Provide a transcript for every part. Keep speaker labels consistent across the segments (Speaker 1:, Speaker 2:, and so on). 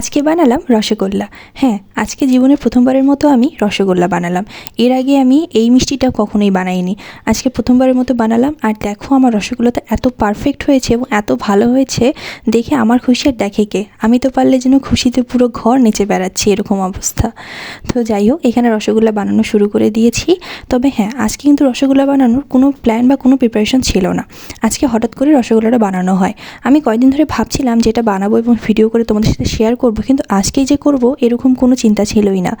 Speaker 1: আজকে বানালাম রসগোল্লা। হ্যাঁ আজকে জীবনের প্রথমবারের মতো আমি রসগোল্লা বানালাম। এর আগে আমি এই মিষ্টিটা কখনোই বানাইনি। আজকে প্রথমবারের মতো বানালাম আর দেখো আমার রসগোল্লাটা এত পারফেক্ট হয়েছে এবং এত ভালো হয়েছে, দেখে আমার খুশি আর দেখে কে? আমি তো পারলে যেন খুশিতে পুরো ঘর নেচে বেড়াচ্ছি এরকম অবস্থা। তো যাই হোক, এখানে রসগোল্লা বানানো শুরু করে দিয়েছি। তবে হ্যাঁ আজকে কিন্তু রসগোল্লা বানানোর কোনো প্ল্যান বা কোনো প্রিপারেশন ছিল না। আজকে হঠাৎ করে রসগোল্লাটা বানানো হয়। আমি কয়েকদিন ধরে ভাবছিলাম যেটা বানাবো এবং ভিডিও করে তোমাদের সাথে শেয়ার করব। কিন্তু আজকেই যে করব এরকম কোনো চিন্তা ছিলই না।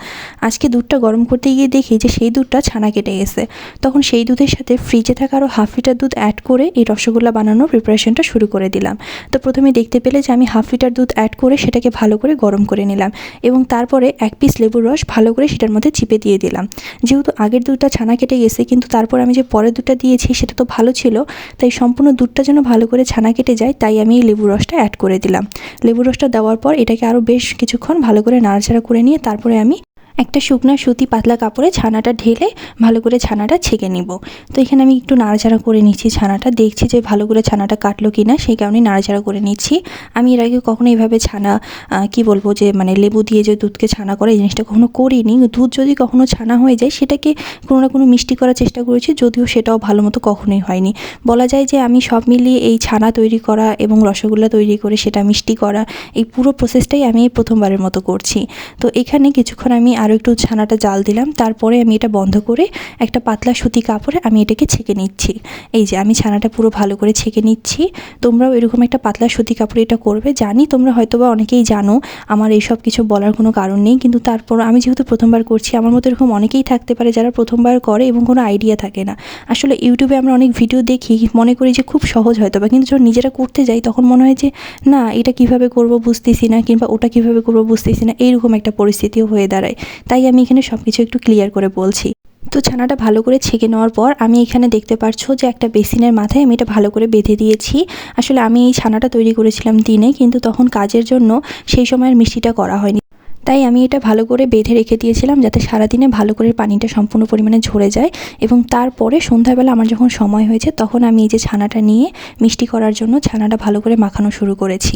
Speaker 1: আজকে দুধটা গরম করতে গিয়ে দেখি যে সেই দুধটা ছানা কেটে গেছে। তখন সেই দুধের সাথে ফ্রিজে থাকা আরও হাফ লিটার দুধ অ্যাড করে এই রসগোল্লা বানানোর প্রিপারেশনটা শুরু করে দিলাম। তো প্রথমে দেখতে পেলে যে আমি হাফ লিটার দুধ অ্যাড করে সেটাকে ভালো করে গরম করে নিলাম এবং তারপরে এক পিস লেবুর রস ভালো করে সেটার মধ্যে চিপে দিয়ে দিলাম। যেহেতু আগের দুধটা ছানা কেটে গেছে, কিন্তু তারপর আমি যে পরের দুধটা দিয়েছি সেটা তো ভালো ছিল, তাই সম্পূর্ণ দুধটা যেন ভালো করে ছানা কেটে যায়, তাই আমি এই লেবুর রসটা অ্যাড করে দিলাম। লেবুর রসটা দেওয়ার পর এটাকে আরও বেশ কিছুক্ষণ ভালো করে নাড়াচাড়া করে নিয়ে তারপরে আমি একটা শুকনো সুতি পাতলা কাপড়ে ছানাটা ঢেলে ভালো করে ছানাটা ছেঁকে নিব। তো এখানে আমি একটু নাড়াচাড়া করে নিচ্ছি ছানাটা। দেখছি যে ভালো করে ছানাটা কাটলো কি না সেই কারণে নাড়াচাড়া করে নিচ্ছি। আমি এর আগে কখনো এইভাবে ছানা কি বলব যে মানে লেবু দিয়ে যে দুধকে ছানা করে, এই জিনিসটা কখনো করিনি। দুধ যদি কখনো ছানা হয়ে যায়, সেটাকে কোনো না কোনো মিষ্টি করার চেষ্টা করেছি, যদিও সেটাও ভালো মতো কখনোই হয়নি। বলা যায় যে আমি সব মিলিয়ে এই ছানা তৈরি করা এবং রসগোল্লা তৈরি করে সেটা মিষ্টি করা, এই পুরো প্রসেসটাই আমি প্রথমবারের মতো করছি। তো এখানে কিছুক্ষণ আমি আরও একটু ছানাটা জাল দিলাম। তারপরে আমি এটা বন্ধ করে একটা পাতলা সুতি কাপড়ে আমি এটাকে ছেঁকে নিচ্ছি। এই যে, আমি ছানাটা পুরো ভালো করে ছেঁকে নিচ্ছি। তোমরাও এরকম একটা পাতলা সুতি কাপড়ে এটা করবে। জানি তোমরা হয়তো বা অনেকেই জানো, আমার এই সব কিছু বলার কোনো কারণ নেই। কিন্তু তারপর আমি যেহেতু প্রথমবার করছি, আমার মতো এরকম অনেকেই থাকতে পারে যারা প্রথমবার করে এবং কোনো আইডিয়া থাকে না। আসলে ইউটিউবে আমরা অনেক ভিডিও দেখি, মনে করি যে খুব সহজ হয়তো বা কিন্তু যখন নিজেরা করতে যাই, তখন মনে হয় যে, না, এটা কীভাবে করব বুঝতেছি না কিংবা ওটা কীভাবে করব বুঝতেছি না এইরকম একটা পরিস্থিতিও হয়ে দাঁড়ায়। তাই আমি এখানে সব কিছু একটু ক্লিয়ার করে বলছি। তো ছানাটা ভালো করে ছেঁকে নেওয়ার পর আমি এখানে দেখতে পারছ যে একটা বেসিনের মাথায় আমি এটা ভালো করে বেঁধে দিয়েছি। আসলে আমি এই ছানাটা তৈরি করেছিলাম দিনে, কিন্তু তখন কাজের জন্য সেই সময়ের মিষ্টিটা করা হয়নি। তাই আমি এটা ভালো করে বেঁধে রেখে দিয়েছিলাম যাতে সারাদিনে ভালো করে পানিটা সম্পূর্ণ পরিমাণে ঝরে যায় এবং তারপরে সন্ধ্যাবেলা আমার যখন সময় হয়েছে তখন আমি এই যে ছানাটা নিয়ে মিষ্টি করার জন্য ছানাটা ভালো করে মাখানো শুরু করেছি।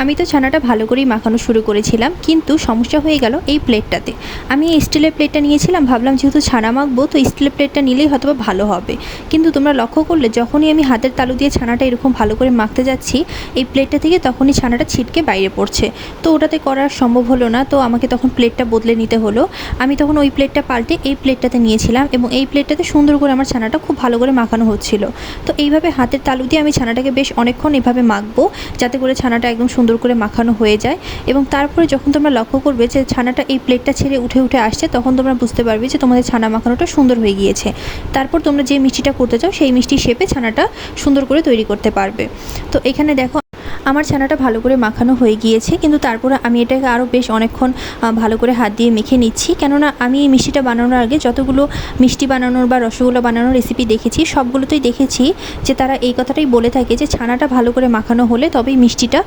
Speaker 1: আমি তো ছানাটা ভালো করেই মাখানো শুরু করেছিলাম, কিন্তু সমস্যা হয়ে গেল এই প্লেটটাতে। আমি স্টিলের প্লেটটা নিয়েছিলাম, ভাবলাম যেহেতু ছানা মাখবো, তো স্টিলের প্লেটটা নিলেই হয়তো ভালো হবে। কিন্তু তোমরা লক্ষ্য করলে, যখনই আমি হাতের তালু দিয়ে ছানাটা এরকম ভালো করে মাখতে যাচ্ছি, এই প্লেটটা থেকে তখনই ছানাটা ছিটকে বাইরে পড়ছে। তো ওটাতে করা সম্ভব হলো না, তো আমাকে তখন প্লেটটা বদলে নিতে হলো। আমি তখন ওই প্লেটটা পাল্টে এই প্লেটটাতে নিয়েছিলাম এবং এই প্লেটটাতে সুন্দর করে আমার ছানাটা খুব ভালো করে মাখানো হচ্ছিল। তো এইভাবে হাতের তালু দিয়ে আমি ছানাটাকে বেশ অনেকক্ষণ এভাবে মাখবো, যাতে করে ছানাটা একদম সুন্দর করে মাখানো হয়ে যায় এবং তারপরে যখন তোমরা লক্ষ্য করবে যে ছানাটা এই প্লেটটা ছেড়ে উঠে উঠে আসছে, তখন তোমরা বুঝতে পারবে যে তোমাদের ছানা মাখানোটা সুন্দর হয়ে গিয়েছে। তারপর তোমরা যে মিষ্টিটা করতে চাও, সেই মিষ্টি শেপে ছানাটা সুন্দর করে তৈরি করতে পারবে। তো এখানে দেখো আমার ছানাটা ভালো করে মাখানো হয়ে গিয়েছে, কিন্তু তারপরে আমি এটাকে আরও বেশ অনেকক্ষণ ভালো করে হাত দিয়ে মেখে নিচ্ছি। কেননা আমি এই মিষ্টিটা বানানোর আগে যতগুলো মিষ্টি বানানোর বা রসগোল্লা বানানোর রেসিপি দেখেছি, সবগুলোতেই দেখেছি যে তারা এই কথাটাই বলে থাকে যে ছানাটা ভালো করে মাখানো হলে তবেই মিষ্টিটা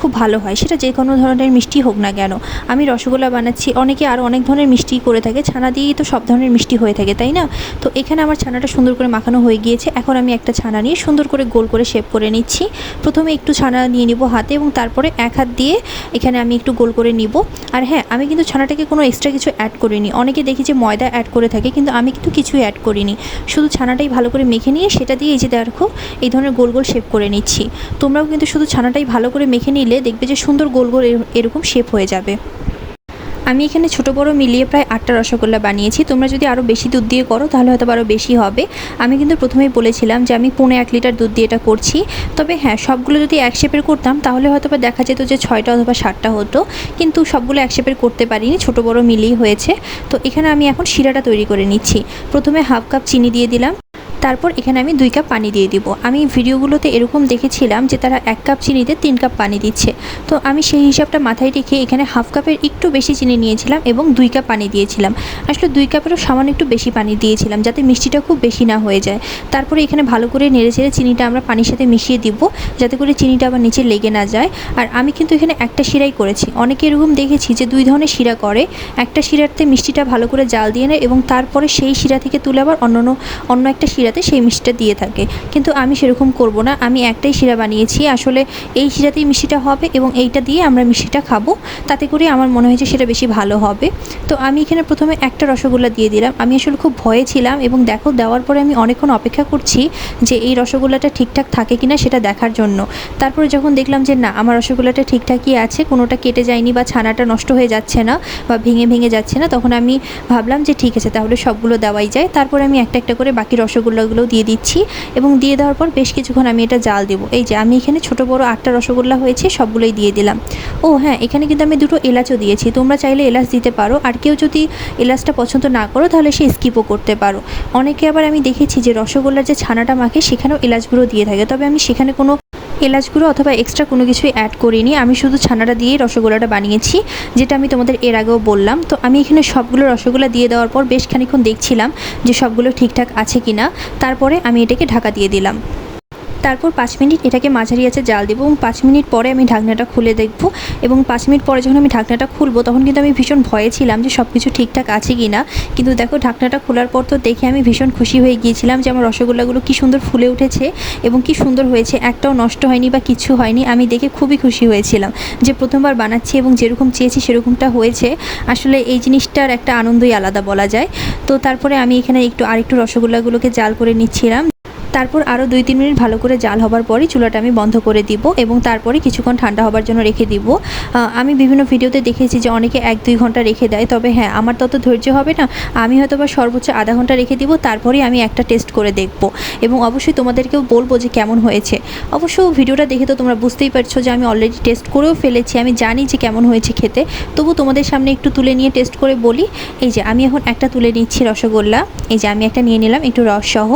Speaker 1: খুব ভালো হয়। সেটা যে কোনো ধরনের মিষ্টি হোক না কেন। আমি রসগোল্লা বানাচ্ছি, অনেকে আরও অনেক ধরনের মিষ্টি করে থাকে, ছানা দিয়েই তো সব ধরনের মিষ্টি হয়ে থাকে, তাই না? তো এখানে আমার ছানাটা সুন্দর করে মাখানো হয়ে গিয়েছে। এখন আমি একটা ছানা নিয়ে সুন্দর করে গোল করে শেপ করে নিচ্ছি। প্রথমে একটু ছানা নিব হাতে এবং তারপরে এক হাত দিয়ে এখানে আমি একটু গোল করে নিব। আর হ্যাঁ আমি কিন্তু ছানাটাকে কোনো এক্সট্রা কিছু অ্যাড করিনি। অনেকে দেখি যে ময়দা অ্যাড করে থাকে, কিন্তু আমি কিন্তু কিছুই অ্যাড করিনি। শুধু ছানাটাই ভালো করে মেখে নিয়ে সেটা দিয়ে এই যে দেখো, এই ধরনের গোল গোল শেপ করে নিচ্ছি। তোমরাও কিন্তু শুধু ছানাটাই ভালো করে মেখে নিলে দেখবে যে সুন্দর গোল গোল এরকম শেপ হয়ে যাবে। আমি এখানে ছোটো বড়ো মিলিয়ে প্রায় আটটা রসগোল্লা বানিয়েছি। তোমরা যদি আরও বেশি দুধ দিয়ে করো, তাহলে হয়তো আরও বেশি হবে। আমি কিন্তু প্রথমেই বলেছিলাম যে আমি পৌনে এক লিটার দুধ দিয়ে এটা করছি। তবে হ্যাঁ সবগুলো যদি এক শেপের করতাম, তাহলে হয়তো বা দেখা যেত যে ছয়টা অথবা সাতটা হতো। কিন্তু সবগুলো এক শেপের করতে পারিনি, ছোটো বড়ো মিলিয়ে হয়েছে। তো এখানে আমি এখন শিরাটা তৈরি করে নিচ্ছি। প্রথমে হাফ কাপ চিনি দিয়ে দিলাম। তারপর এখানে আমি দুই কাপ পানি দিয়ে দিব। আমি ভিডিওগুলোতে এরকম দেখেছিলাম যে তারা এক কাপ চিনিতে তিন কাপ পানি দিচ্ছে। তো আমি সেই হিসাবটা মাথায় রেখে এখানে হাফ কাপের একটু বেশি চিনি নিয়েছিলাম এবং দুই কাপ পানি দিয়েছিলাম। আসলে দুই কাপেরও সামান্য একটু বেশি পানি দিয়েছিলাম যাতে মিষ্টিটা খুব বেশি না হয়ে যায়। তারপরে এখানে ভালো করে নেড়ে চেড়ে চিনিটা আমরা পানির সাথে মিশিয়ে দিব যাতে করে চিনিটা আবার নিচে লেগে না যায়। আর আমি কিন্তু এখানে একটা শিরাই করেছি। অনেকে এরকম দেখেছি যে দুই ধরনের শিরা করে। একটা শিরাতে মিষ্টিটা ভালো করে জাল দিয়ে নেয় এবং তারপরে সেই শিরা থেকে তুলে আবার অন্য অন্য একটা শিরা শিরাতে সেই মিষ্টিটা দিয়ে থাকে। কিন্তু আমি সেরকম করব না। আমি একটাই শিরা বানিয়েছি। আসলে এই শিরাতেই মিষ্টিটা হবে এবং এইটা দিয়ে আমরা মিষ্টিটা খাব। তাতে করে আমার মনে হয়েছে সেটা বেশি ভালো হবে। তো আমি এখানে প্রথমে একটা রসগোল্লা দিয়ে দিলাম। আমি আসলে খুব ভয়ে ছিলাম এবং দেখো, দেওয়ার পরে আমি অনেকক্ষণ অপেক্ষা করছি যে এই রসগোল্লাটা ঠিকঠাক থাকে কিনা সেটা দেখার জন্য। তারপরে যখন দেখলাম যে না, আমার রসগোল্লাটা ঠিকঠাকই আছে, কোনোটা কেটে যায়নি বা ছানাটা নষ্ট হয়ে যাচ্ছে না বা ভেঙে ভেঙে যাচ্ছে না, তখন আমি ভাবলাম যে ঠিক আছে, তাহলে সবগুলো দেওয়াই যায়। তারপরে আমি একটা একটা করে বাকি রসগোল্লাগুলো দিয়ে দিচ্ছি এবং দিয়ে দেওয়ার পর বেশ কিছুক্ষণ আমি এটা জাল দেবো। এই যে আমি এখানে ছোট, বড় আটটা রসগোল্লা হয়েছে, সবগুলোই দিয়ে দিলাম। ও হ্যাঁ এখানে কিন্তু আমি দুটো এলাচও দিয়েছি। তোমরা চাইলে এলাচ দিতে পারো। আর কেউ যদি এলাচটা পছন্দ না করো, তাহলে সে স্কিপও করতে পারো। অনেকে আবার আমি দেখেছি যে রসগোল্লার যে ছানাটা মাখে, সেখানেও এলাচগুলো দিয়ে থাকে। তবে আমি সেখানে কোনো এলাচ গুঁড়ো অথবা এক্সট্রা কোনো কিছুই অ্যাড করিনি। আমি শুধু ছানাটা দিয়ে রসগোল্লাটা বানিয়েছি, যেটা আমি তোমাদের এর আগেও বললাম। তো আমি এখানে সবগুলো রসগোল্লা দিয়ে দেওয়ার পর বেশ খানিক্ষণ দেখছিলাম যে সবগুলো ঠিকঠাক আছে কি না তারপরে আমি এটাকে ঢাকা দিয়ে দিলাম। তারপর পাঁচ মিনিট এটাকে মাঝারি আছে জাল দেবো এবং পাঁচ মিনিট পরে আমি ঢাকনাটা খুলে দেখব এবং পাঁচ মিনিট পরে যখন আমি ঢাকনাটা খুলবো তখন কিন্তু আমি ভীষণ ভয়ে ছিলাম যে সব কিছু ঠিকঠাক আছে কি না কিন্তু দেখো ঢাকনাটা খোলার পর তো দেখে আমি ভীষণ খুশি হয়ে গিয়েছিলাম যে আমার রসগোল্লাগুলো কী সুন্দর ফুলে উঠেছে এবং কি সুন্দর হয়েছে, একটাও নষ্ট হয়নি বা কিছু হয়নি, আমি দেখে খুবই খুশি হয়েছিলাম যে প্রথমবার বানাচ্ছি এবং যেরকম চেয়েছি সেরকমটা হয়েছে। আসলে এই জিনিসটার একটা আনন্দই আলাদা বলা যায়। তো তারপরে আমি এখানে একটু আরেকটু রসগোল্লাগুলোকে জাল করে নিচ্ছিলাম। তারপর আরও দুই তিন মিনিট ভালো করে জাল হবার পরই চুলাটা আমি বন্ধ করে দিব এবং তারপরে কিছুক্ষণ ঠান্ডা হবার জন্য রেখে দিব। আমি বিভিন্ন ভিডিওতে দেখেছি যে অনেকে এক দুই ঘণ্টা রেখে দেয়, তবে হ্যাঁ আমার তত ধৈর্য হবে না। আমি হয়তো বা সর্বোচ্চ আধা ঘণ্টা রেখে দিব, তারপরেই আমি একটা টেস্ট করে দেখব। এবং অবশ্যই তোমাদেরকেও বলব যে কেমন হয়েছে। অবশ্য ভিডিওটা দেখে তো তোমরা বুঝতেই পারছ যে আমি অলরেডি টেস্ট করেও ফেলেছি, আমি জানি যে কেমন হয়েছে খেতে। তবু তোমাদের সামনে একটু তুলে নিয়ে টেস্ট করে বলি, এই যে আমি এখন একটা তুলে নিচ্ছি রসগোল্লা, এই যে আমি একটা নিয়ে নিলাম একটু রস সহ।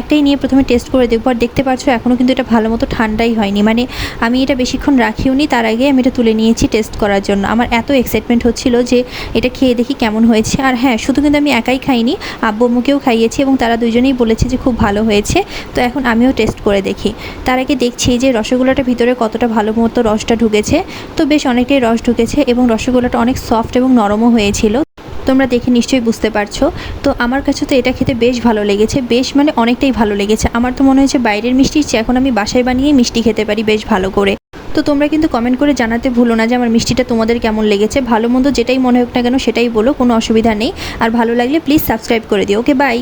Speaker 1: একটাই নিয়ে প্রথমে টেস্ট করে দেখব, আর দেখতে পাচ্ছ এখনও কিন্তু এটা ভালো মতো ঠান্ডাই হয়নি। মানে আমি এটা বেশিক্ষণ রাখিও নি তার আগে আমি এটা তুলে নিয়েছি টেস্ট করার জন্য। আমার এত এক্সাইটমেন্ট হচ্ছিল যে এটা খেয়ে দেখি কেমন হয়েছে। আর হ্যাঁ শুধু কিন্তু আমি একাই খাইনি, আব্বু আম্মুকেও খাইয়েছি এবং তারা দুজনেই বলেছে যে খুব ভালো হয়েছে। তো এখন আমিও টেস্ট করে দেখি। তার আগে দেখছি যে রসগোল্লাটার ভিতরে কতটা ভালো মতো রসটা ঢুকেছে। তো বেশ অনেকটাই রস ঢুকেছে এবং রসগোল্লাটা অনেক সফট এবং নরমও হয়েছিল। তোমরা দেখে নিশ্চয়ই বুঝতে পারছ। তো আমার কাছে তো এটা খেতে বেশ ভালো লেগেছে। বেশ মানে অনেকটাই ভালো লেগেছে। আমার তো মনে হয়েছে বাইরের মিষ্টির চেয়ে এখন আমি বাসায় বানিয়ে মিষ্টি খেতে পারি বেশ ভালো করে। তো তোমরা কিন্তু কমেন্ট করে জানাতে ভুলো না যে আমার মিষ্টিটা তোমাদের কেমন লেগেছে। ভালো মন্দ যেটাই মনে হোক না কেন সেটাই বলো, কোনো অসুবিধা নেই। আর ভালো লাগলে প্লিজ সাবস্ক্রাইব করে দিও। Okay bye